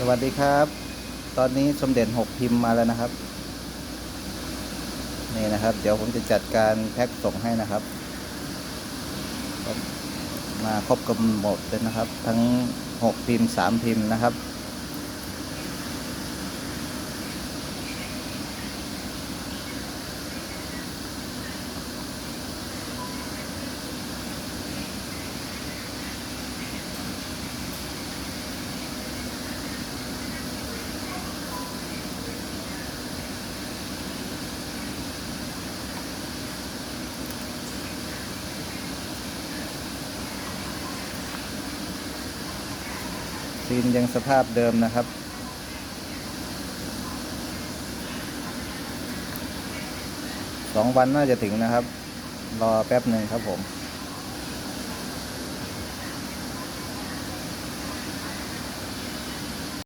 สวัสดีครับ ตอนนี้สมเด็จหกพิมพ์มาแล้วนะครับ นี่นะครับ เดี๋ยวผมจะจัดการแพ็คส่งให้นะครับ มาครบกำหนดเลยนะครับ ทั้งหกพิมพ์สามพิมพ์นะครับ ซีนยังสภาพเดิมนะครับ สองวันน่าจะถึงนะครับ รอแป๊บหนึ่งครับผม